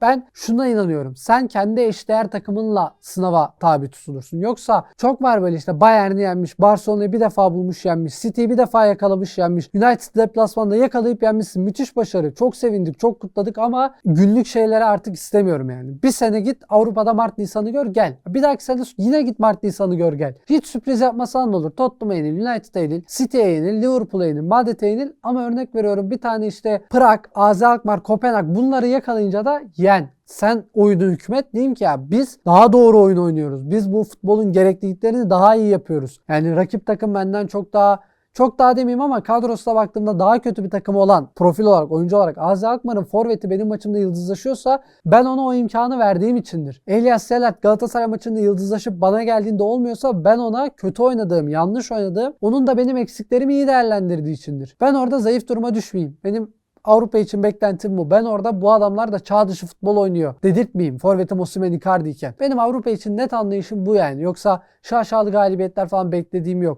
Ben şuna inanıyorum. Sen kendi eşdeğer takımınla sınava tabi tutulursun. Yoksa çok var böyle işte Bayern'i yenmiş, Barcelona'yı bir defa bulmuş yenmiş, City'yi bir defa yakalamış yenmiş, United deplasmanda yakalayıp yenmişsin. Müthiş başarı. Çok sevindik, çok kutladık ama günlük şeyleri artık istemiyorum yani. Bir sene git Avrupa'da Mart Nisan'ı gör gel. Bir dahaki sene yine git Mart Nisan'ı gör gel. Hiç sürpriz yapmasan da olur. Tottenham'a yenil, United'a yenil, City'ye yenil, Liverpool'a yenil, Madrid'e yenil ama örnek veriyorum bir tane işte Prag, AZ Alkmaar, Kopenhag bunları yakalayınca da yen. Sen oyunu hükmet diyeyim ki ya biz daha doğru oyun oynuyoruz. Biz bu futbolun gerekliliklerini daha iyi yapıyoruz. Yani rakip takım benden çok daha çok daha demeyeyim ama kadrosuna baktığımda daha kötü bir takım olan profil olarak, oyuncu olarak AZ Alkmaar'ın forveti benim maçımda yıldızlaşıyorsa ben ona o imkanı verdiğim içindir. Elias Selat Galatasaray maçında yıldızlaşıp bana geldiğinde olmuyorsa ben ona kötü oynadığım, yanlış oynadığım, onun da benim eksiklerimi iyi değerlendirdiği içindir. Ben orada zayıf duruma düşmeyeyim. Benim Avrupa için beklentim bu. Ben orada bu adamlar da çağ dışı futbol oynuyor. Dedirtmeyeyim. Forvet'im Osimhen Icardi iken. Benim Avrupa için net anlayışım bu yani. Yoksa şaşalı galibiyetler falan beklediğim yok.